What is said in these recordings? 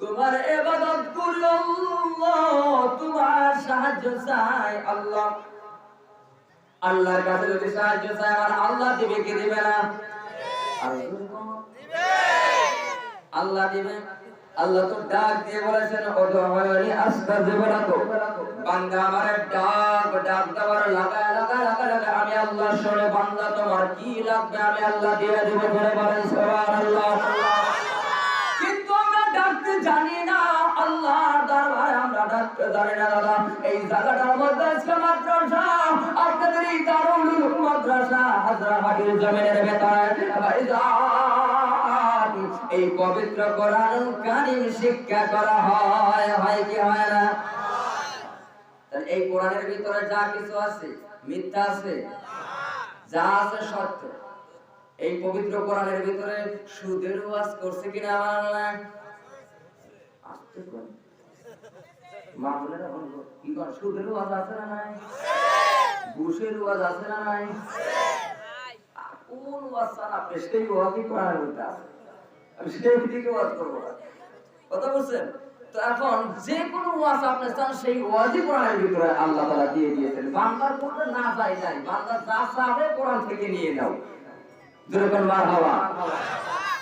তোমার এবাদত তোমার সাহায্য চাই আল্লাহ। আল্লাহর কাছে যদি সাহায্য চাই আমার আল্লাহ দিবে কি দিবে না? আল্লাহ দিবে। আল্লাহ তো ডাক দিয়ে বলেছেন ওদুনি আস্তাজিব লাকুম বান্দা আমার ডাক ডাক দেওয়ার লাগা লাগা লাগা লাগা আমি আল্লাহ শুনে বান্দা তোমার কি লাগবে আমি আল্লাহ দিয়ে দেব করে বলেন, সুবহানাল্লাহ। কিন্তু আমরা ডাকতে জানি না, আল্লাহর দরবারে আমরা ডাকতে জানি না, দাদা। এই জায়গাটার মধ্যে আজকে মাদ্রাসা আপনাদের এই দারুল মাদ্রাসা হাজরাহাটির জমিনের ভেতরে। ভাইজান এই পবিত্র কোরআন কারিম শিক্ষা করা হয় হয় কি হয় না? এই কোরআনের ভিতরে যা কিছু আছে, মিথ্যা আছে? যা আছে সত্য। এই পবিত্র কোরআনের ভিতরে সুদের ওয়াজ করছে কিনা আমার আল্লাহ? আছে না নাই? ঘুষের ওয়াজ আছে না নাই? কোন ওয়াজ আপনি সেই ওয়াজই কোরআনের আমি সেই দিকে করব। কথা বলছেন? তো এখন যে কোনো ওয়াজ আপনি চান সেই ওয়াজই কোরআনের ভিতরে আল্লাহ দিয়ে দিয়েছেন। বান্দার না যা চাবে কোরআন থেকে নিয়ে নাও। হাওয়া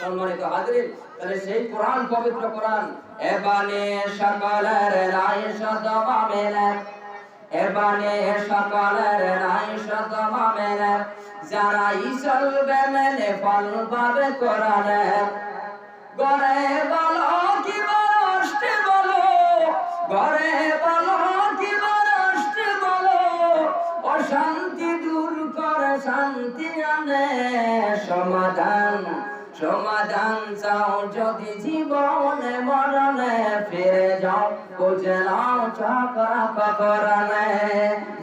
সম্মানিত হাজিরিন, তাহলে সেই কোরআন, পবিত্র কোরআন এবানে সকালের নাই সদমা মেলে। এবানে সকালের নাই সদমা মেলে। যারা চলবে মেলে, ফল পাবে কোরআনে শান্তি আনে, সমাধান সমাধান চাও যদি জীবনে মরণে, ফিরে যাও বুঝে নাও চকরা ককরণে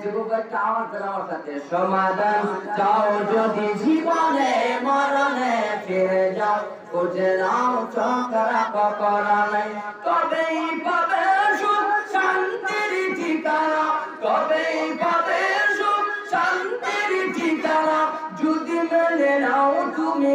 যুবকটা আমার সাথে আমার সাথে। সমাধান চাও যদি জীবনে মরণে, ফিরে যাও বুঝে নাও চকরা ককরণে মনে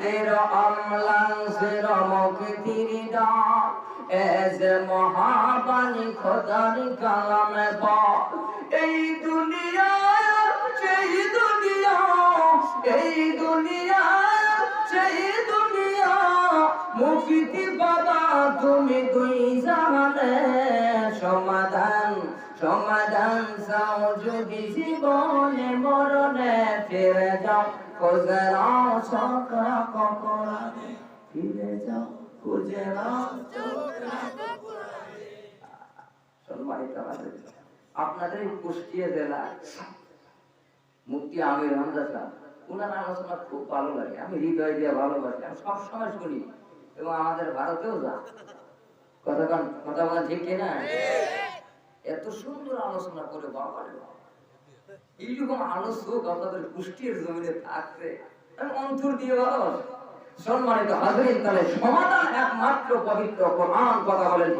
তের অম্লাং সের মুক্তিরি এজ মহাবাণী খোদারি কালামে এই দুনিয়ার সেই দুনিয়া, এই দুনিয়ার সেই দুনিয়া। মুফতি বাবা, তুমি দুই জাহানে সমাধান সমাধান চাও যদি জীবনে মরণে ফিরে যাও। আপনাদের কুষ্টিয়া জেলা মুফতি আমির হামজা সাহেব ওনার আলোচনা খুব ভালো লাগে, আমি হৃদয় দিয়ে ভালোবাসি, আমি সবসময় শুনি এবং আমাদের ভারতেও যা। কথা কথা বলা, ঠিক কিনা? এত সুন্দর আলোচনা করে বাবা। এইরকম আপনাদের কুষ্টির জমিনে আমি অন্তর দিয়ে সম্মানিত হাজরিন, তাহলে সমাধান একমাত্র পবিত্র কথা বলেন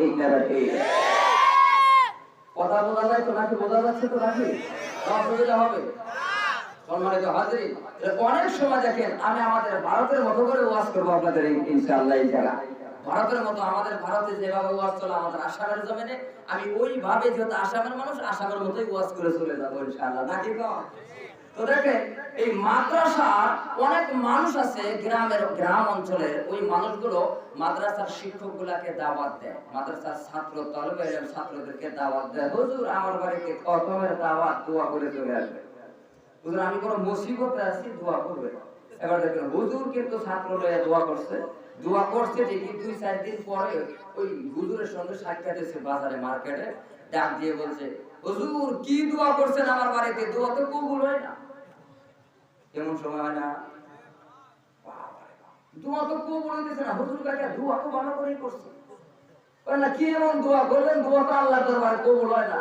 কথা বোঝা যায় তো নাকি? বোঝা যাচ্ছে তো নাকি? অসুবিধা হবে। সম্মানিত হাজির অনেক সময় দেখেন, আমি আমাদের ভারতের মতো করে ওয়াজ করব আপনাদের ইনশাআল্লাহ এই জায়গা ভারতের মতো আমাদের ভারতে যেভাবে ওয়াজ চলে, আমাদের আসামের জমিনে, আমি ওইভাবে যেহেতু আসামের মানুষ, আসামের মতোই ওয়াজ করে চলে যাব ইনশাআল্লাহ। নাকি তো? দেখেন, এই মাদ্রাসার অনেক মানুষ আছে গ্রামের, গ্রাম অঞ্চলের ওই মানুষগুলো মাদ্রাসার শিক্ষক গুলাকে দাওয়াত দেয়। মাদ্রাসার ছাত্র ছাত্রদেরকে দাওয়াত দেয়। হুজুর, আমার বাড়িতে দাওয়াত, দোয়া করে চলে আসবে। হুজুর, আমি কোনো মুসিবতে আছি, দোয়া করবে এবার দেখেন, হুজুর কিন্তু ছাত্র লয়ে দোয়া করছে। দোয়া করছে ঠিকই দুই চার দিন পরে ওই হুজুরের সঙ্গে সাক্ষাৎ হয়েছে বাজারে, মার্কেটে। ডাক দিয়ে বলছে, হুজুর, কি দোয়া করছেন আমার বাড়িতে? দোয়া তো কবুল হয় না। এমন সময় হয় না। দোয়া তো কবুল হইতেছে না। হুজুর কাকা দোয়া তো ভালো করেই করছে। না, কি এমন দোয়া করলেন? দোয়া তো আল্লাহ দরবারে কবুল হয় না।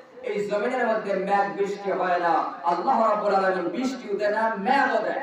এই জমিনের মধ্যে ম্যাগ বৃষ্টি হয় না। আল্লাহ রাব্বুল আলামিন বৃষ্টি দেয় না ম্যাগও দেয়